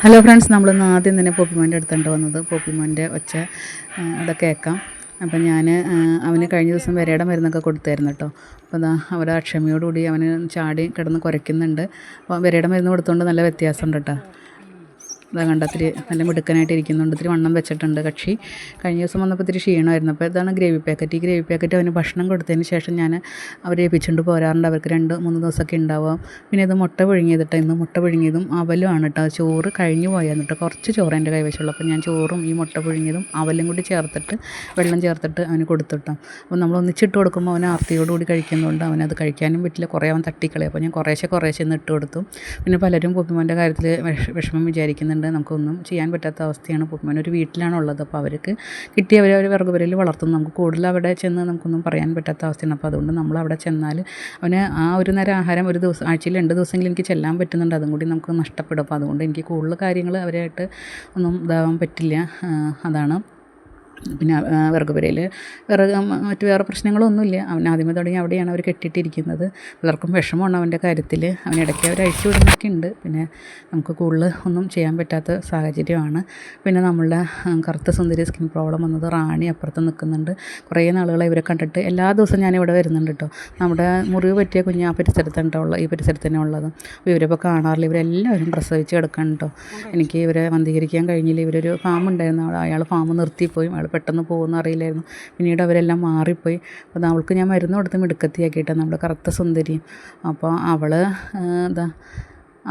Hello friends നമ്മളിന്ന് ആദ്യം തന്നെ പോപ്പിമോന്റെ അടുത്തുണ്ട് വന്നത്. പോപ്പിമോന്റെ ഒച്ച അവിടെ കേൾക്കാം. അപ്പം ഞാൻ അവന് കഴിഞ്ഞ ദിവസം വരയുടെ മരുന്നൊക്കെ കൊടുത്തായിരുന്നു കേട്ടോ അപ്പോൾ അതാ അവരെ അക്ഷമയോടുകൂടി അവന് ചാടി കിടന്ന് കുരയ്ക്കുന്നുണ്ട്. അപ്പോൾ വരയുടെ മരുന്ന് കൊടുത്തുകൊണ്ട് നല്ല വ്യത്യാസമുണ്ട് കേട്ടോ അതാ കണ്ട ഇത്തിരി നല്ല മിടുക്കനായിട്ട് ഇരിക്കുന്നുണ്ട്. ഇത്തിരി വണ്ണം വെച്ചിട്ടുണ്ട് കക്ഷി. കഴിഞ്ഞ ദിവസം വന്നപ്പോൾ ഇത്തിരി ക്ഷീണമായിരുന്നു. അപ്പോൾ ഇതാണ് ഗ്രേവി പാക്കറ്റ്. ഈ ഗ്രേവി പാക്കറ്റ് അവന് ഭക്ഷണം കൊടുത്തതിന് ശേഷം ഞാൻ അവരെ ഏൽപ്പിച്ചുകൊണ്ട് പോരാറുണ്ട്. അവർക്ക് രണ്ട് മൂന്ന് ദിവസമൊക്കെ ഉണ്ടാവാം. പിന്നെ ഇത് മുട്ട പുഴുങ്ങിയതിട്ട്. ഇന്ന് മുട്ട പുഴുങ്ങിയതും അവലും ആണ് കേട്ടോ ചോറ് കഴിഞ്ഞു പോയായിരുന്നു കേട്ടോ കുറച്ച് ചോറ് എന്റെ കൈവശമുള്ളൂ. അപ്പോൾ ഞാൻ ചോറും ഈ മുട്ട പുഴുങ്ങിയതും അവലും കൂടി ചേർത്തിട്ട് വെള്ളം ചേർത്തിട്ട് അവന് കൊടുത്തിട്ടോ അപ്പോൾ നമ്മൾ ഒന്നിച്ചിട്ട് കൊടുക്കുമ്പോൾ അവൻ ആർത്തിയോടുകൂടി കഴിക്കുന്നതുകൊണ്ട് അവനത് കഴിക്കാനും പറ്റില്ല. കുറേ അവൻ തട്ടിക്കളയും. അപ്പോൾ ഞാൻ കുറേശ്ശെ കുറേശ്ശെ ഇന്ന് ഇട്ട് കൊടുത്തു. പിന്നെ പലരും പൊപ്പിമോന്റെ കാര്യത്തിൽ വിഷമം വിചാരിക്കുന്നുണ്ട്. നമുക്കൊന്നും ചെയ്യാൻ പറ്റാത്ത അവസ്ഥയാണ് പൊപ്പിമോൻ ഒരു വീട്ടിലാണുള്ളത് അപ്പോൾ അവർക്ക് കിട്ടിയ അവർ അവർ വിറകുപരയിൽ വളർത്തുന്നു. നമുക്ക് കൂടുതൽ അവിടെ ചെന്ന് നമുക്കൊന്നും പറയാൻ പറ്റാത്ത അവസ്ഥയാണ്. അപ്പോൾ അതുകൊണ്ട് നമ്മൾ അവിടെ ചെന്നാൽ അവന് ആ ഒരു നേരം ആഹാരം ഒരു ദിവസം ആഴ്ചയിൽ രണ്ട് ദിവസമെങ്കിലും എനിക്ക് ചെല്ലാൻ പറ്റുന്നുണ്ട്. അതും കൂടി നമുക്ക് നഷ്ടപ്പെടും. അപ്പോൾ അതുകൊണ്ട് എനിക്ക് കൂടുതൽ കാര്യങ്ങൾ അവരായിട്ട് ഒന്നും ഇതാവാൻ പറ്റില്ല. അതാണ് പിന്നെ വിറകുപുരയിൽ വിറക് മറ്റ് വേറെ പ്രശ്നങ്ങളൊന്നുമില്ല. അവൻ ആദ്യമേ തുടങ്ങി അവിടെയാണ് അവർ കെട്ടിയിട്ടിരിക്കുന്നത്. പലർക്കും വിഷമമാണ് അവന്റെ കാര്യത്തിൽ അവൻ ഇടയ്ക്ക് അവർ അഴിച്ചു വിടുന്നൊക്കെ ഉണ്ട്. പിന്നെ നമുക്ക് കൂടുതൽ ഒന്നും ചെയ്യാൻ പറ്റാത്ത സാഹചര്യമാണ്. പിന്നെ നമ്മളുടെ കറുത്ത സുന്ദരി സ്കിൻ പ്രോബ്ലം വന്നത് റാണി അപ്പുറത്ത് നിൽക്കുന്നുണ്ട്. കുറേ നാളുകളെ ഇവരെ കണ്ടിട്ട് എല്ലാ ദിവസവും ഞാൻ ഇവിടെ വരുന്നുണ്ട് കേട്ടോ. നമ്മുടെ മുറിവ് പറ്റിയ കുഞ്ഞ് ആ പരിസരത്തുണ്ടോ ഉള്ള ഈ പരിസരത്ത് തന്നെ ഉള്ളത്. അപ്പോൾ ഇവരിപ്പോൾ കാണാറില്ല. ഇവരെല്ലാവരും പ്രസവിച്ച് കിടക്കണം കേട്ടോ. എനിക്ക് ഇവരെ വന്ധീകരിക്കാൻ കഴിഞ്ഞില്ല. ഇവരൊരു ഫാം ഉണ്ടായിരുന്നു അയാൾ ഫാം നിർത്തിപ്പോയി. പെട്ടെന്ന് പോകുമെന്ന് അറിയില്ലായിരുന്നു. പിന്നീട് അവരെല്ലാം മാറിപ്പോയി. അപ്പോൾ ദാ അവൾക്ക് ഞാൻ മരുന്ന് കൊടുത്ത് മിടുക്കത്തിയാക്കിയിട്ടാണ് നമ്മുടെ കറുത്ത സുന്ദരി. അപ്പോൾ അവൾ എന്താ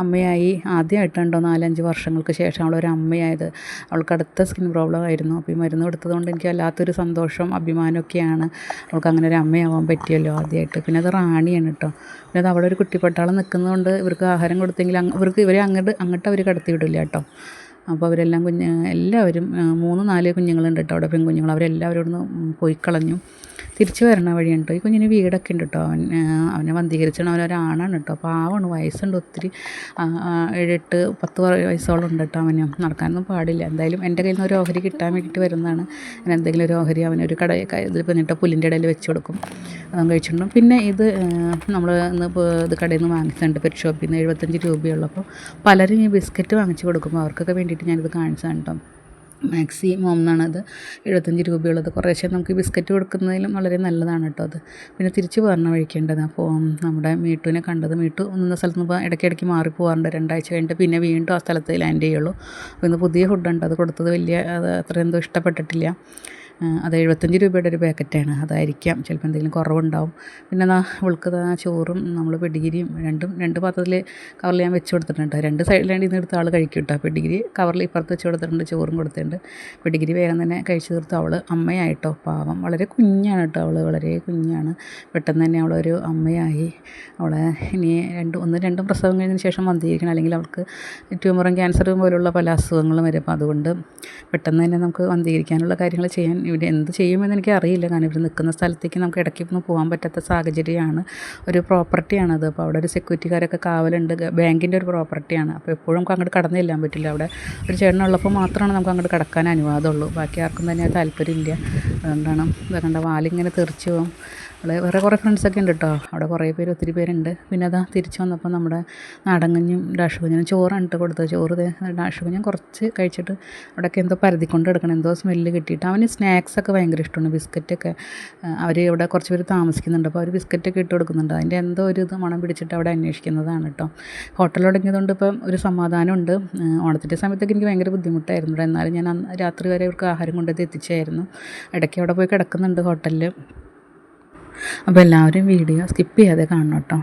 അമ്മയായി. ആദ്യമായിട്ടുണ്ടോ നാലഞ്ച് വർഷങ്ങൾക്ക് ശേഷം അവളൊരു അമ്മയായത്? അവൾക്ക് അടുത്ത സ്കിൻ പ്രോബ്ലം ആയിരുന്നു. അപ്പോൾ ഈ മരുന്ന് കൊടുത്തതുകൊണ്ട് എനിക്ക് വല്ലാത്തൊരു സന്തോഷം അഭിമാനമൊക്കെയാണ് അവൾക്ക് അങ്ങനെ ഒരു അമ്മയാവാൻ പറ്റിയല്ലോ ആദ്യമായിട്ട്. പിന്നെ അത് റാണിയാണ് കേട്ടോ. പിന്നെ അത് അവിടെ ഒരു കുട്ടിപ്പട്ടാളം നിൽക്കുന്നതുകൊണ്ട് ഇവർക്ക് ആഹാരം കൊടുത്തെങ്കിൽ അങ്ങ് ഇവർക്ക് ഇവരെ അങ്ങോട്ട് അങ്ങോട്ട് അവർ കടത്തി വിടില്ല കേട്ടോ. അപ്പോൾ അവരെല്ലാം കുഞ്ഞ് എല്ലാവരും മൂന്ന് നാല് കുഞ്ഞുങ്ങളുണ്ട് കേട്ടോ അവിടെ പെൺകുഞ്ഞുങ്ങൾ. അവരെല്ലാവരും ഇവിടുന്ന് പോയി കളഞ്ഞു. തിരിച്ചു വരണ വഴിയാണ് ഈ കുഞ്ഞിന് വീടൊക്കെ ഉണ്ട് കേട്ടോ അവൻ അവനെ വന്ധീകരിച്ചാണ് അവനൊരാണാണ് കേട്ടോ പാവമാണ് വയസ്സുണ്ട് ഒത്തിരി. ഏഴെട്ട് പത്ത് വയസ്സോളം ഉണ്ട് കേട്ടോ അവന്. നടക്കാനൊന്നും പാടില്ല. എന്തായാലും എന്റെ കയ്യിൽ നിന്ന് ഒരു ഓഹരി കിട്ടാൻ വേണ്ടിയിട്ട് വരുന്നതാണ്. ഞാൻ എന്തെങ്കിലും ഒരു ഓഹരി അവനൊരു കട ഇതിൽ പിന്നിട്ട് പുല്ലിന്റെ ഇടയിൽ വെച്ച് കൊടുക്കും. അതും കഴിച്ചിട്ടുണ്ട് പിന്നെ ഇത് നമ്മൾ ഇന്ന് ഇത് കടയിൽ നിന്ന് വാങ്ങിച്ചിട്ടുണ്ട് പെറ്റ് ഷോപ്പിൽ നിന്ന് എഴുപത്തഞ്ച് രൂപയുള്ളപ്പോൾ പലരും ഈ ബിസ്ക്കറ്റ് വാങ്ങിച്ച് കൊടുക്കുമ്പോൾ അവർക്കൊക്കെ വേണ്ടിയിട്ട് ഞാനിത് കാണിച്ചതാണ് കേട്ടോ മാക്സി മോം എന്നാണ് അത് എഴുപത്തഞ്ച് രൂപയുള്ളത്. കുറേശ്ശെ നമുക്ക് ബിസ്ക്കറ്റ് കൊടുക്കുന്നതിലും വളരെ നല്ലതാണ് കേട്ടോ അത്. പിന്നെ തിരിച്ച് പറഞ്ഞ വഴിക്കേണ്ടത്. അപ്പോൾ നമ്മുടെ മീട്ടുവിനെ കണ്ടത്. മീട്ടു ഒന്ന സ്ഥലത്ത് നിന്ന് ഇടയ്ക്കിടയ്ക്ക് മാറി പോകാറുണ്ട് രണ്ടാഴ്ച കഴിഞ്ഞിട്ട് പിന്നെ വീണ്ടും ആ സ്ഥലത്ത് ലാൻഡ് ചെയ്യുള്ളൂ. അപ്പോൾ ഇന്ന് പുതിയ ഫുഡുണ്ട്. അത് കൊടുത്തത് വലിയ അത് അത്ര എന്തോ ഇഷ്ടപ്പെട്ടിട്ടില്ല. അത് എഴുപത്തഞ്ച് രൂപയുടെ ഒരു പാക്കറ്റാണ്. അതായിരിക്കാം. ചിലപ്പോൾ എന്തെങ്കിലും കുറവുണ്ടാവും. പിന്നെ ദാ അവൾക്ക് ദാ ചോറും നമ്മൾ പെഡിഗിരിയും രണ്ടും രണ്ട് പാത്രത്തിൽ കവറിൽ ഞാൻ വെച്ച് കൊടുത്തിട്ടുണ്ട് രണ്ട് സൈഡിലാണ്ട് ഇന്ന് എടുത്ത ആൾ കഴിക്കും കേട്ടോ. പെഡിഗിരി കവറിൽ ഇപ്പുറത്ത് വെച്ച് കൊടുത്തിട്ടുണ്ട് ചോറും കൊടുത്തിട്ടുണ്ട്. പെഡിഗിരി വേഗം തന്നെ കഴിച്ചു തീർത്തു അവൾ അമ്മയായിട്ടോ. പാവം. വളരെ കുഞ്ഞാണ് കേട്ടോ അവൾ വളരെ കുഞ്ഞാണ്. പെട്ടെന്ന് തന്നെ അവളൊരു അമ്മയായി. അവളെ ഇനി രണ്ട് ഒന്ന് രണ്ടും പ്രസവം കഴിഞ്ഞതിന് ശേഷം വന്നിരിക്കണം. അല്ലെങ്കിൽ അവൾക്ക് ട്യൂമറും ക്യാൻസറും പോലുള്ള പല അസുഖങ്ങളും വരും. അപ്പോൾ അതുകൊണ്ട് പെട്ടെന്ന് തന്നെ നമുക്ക് വന്ധീകരിക്കാനുള്ള കാര്യങ്ങൾ ചെയ്യാൻ ഇവിടെ എന്ത് ചെയ്യുമെന്ന് എനിക്ക് അറിയില്ല കാരണം ഇവിടെ നിൽക്കുന്ന സ്ഥലത്തേക്ക് നമുക്ക് ഇടയ്ക്ക് ഒന്നും പോകാൻ പറ്റാത്ത സാഹചര്യമാണ്. ഒരു പ്രോപ്പർട്ടിയാണത് അപ്പോൾ അവിടെ ഒരു സെക്യൂരിറ്റിക്കാരൊക്കെ കാവലുണ്ട്. ബാങ്കിന്റെ ഒരു പ്രോപ്പർട്ടിയാണ് അപ്പോൾ എപ്പോഴും നമുക്ക് അങ്ങോട്ട് കടന്നു ചെല്ലാൻ പറ്റില്ല. അവിടെ ഒരു ചേട്ടനുള്ളപ്പോൾ മാത്രമാണ് നമുക്ക് അങ്ങോട്ട് കടക്കാൻ അനുവാദമുള്ളൂ. ബാക്കി ആർക്കും തന്നെ താല്പര്യമില്ല. അതുകൊണ്ടാണ് ഇതൊക്കെ വാലിങ്ങനെ തെറിച്ച് പോകും അവിടെ വേറെ കുറേ ഫ്രണ്ട്സൊക്കെ ഉണ്ട് കേട്ടോ അവിടെ കുറേ പേര് ഒത്തിരി പേരുണ്ട്. പിന്നെ അതാ തിരിച്ചു വന്നപ്പോൾ നമ്മുടെ നാടങ്ങഞ്ഞും ഡാഷ് കുഞ്ഞിനും ചോറാണ് ഇട്ട് കൊടുത്തത്. ചോറ് ദേ ഡാഷ് കുഞ്ഞൻ കുറച്ച് കഴിച്ചിട്ട് അവിടെയൊക്കെ എന്തോ പരതിക്കൊണ്ട് എടുക്കണം എന്തോ സ്മെല്ല് കിട്ടിയിട്ട് അവന് സ്നാക്സൊക്കെ ഭയങ്കര ഇഷ്ടമാണ്. ബിസ്ക്കറ്റൊക്കെ അവർ ഇവിടെ കുറച്ച് പേര് താമസിക്കുന്നുണ്ട്. അപ്പോൾ അവർ ബിസ്ക്കറ്റൊക്കെ ഇട്ട് കൊടുക്കുന്നുണ്ട്. അതിന്റെ എന്തോ ഒരു ഇത് മണം പിടിച്ചിട്ട് അവിടെ അന്വേഷിക്കുന്നതാണ് കേട്ടോ. ഹോട്ടൽ തുടങ്ങിയതുകൊണ്ട് ഇപ്പം ഒരു സമാധാനമുണ്ട്. ഓണത്തിന്റെ സമയത്തൊക്കെ എനിക്ക് ഭയങ്കര ബുദ്ധിമുട്ടായിരുന്നു. എന്നാലും ഞാൻ അന്ന് രാത്രി വരെ അവർക്ക് ആഹാരം കൊണ്ടുവന്ന് എത്തിച്ചായിരുന്നു ഇടയ്ക്ക് അവിടെ പോയി കിടക്കുന്നുണ്ട് ഹോട്ടലിൽ. അപ്പോൾ എല്ലാവരും വീഡിയോ സ്കിപ്പ് ചെയ്യാതെ കാണണം കേട്ടോ.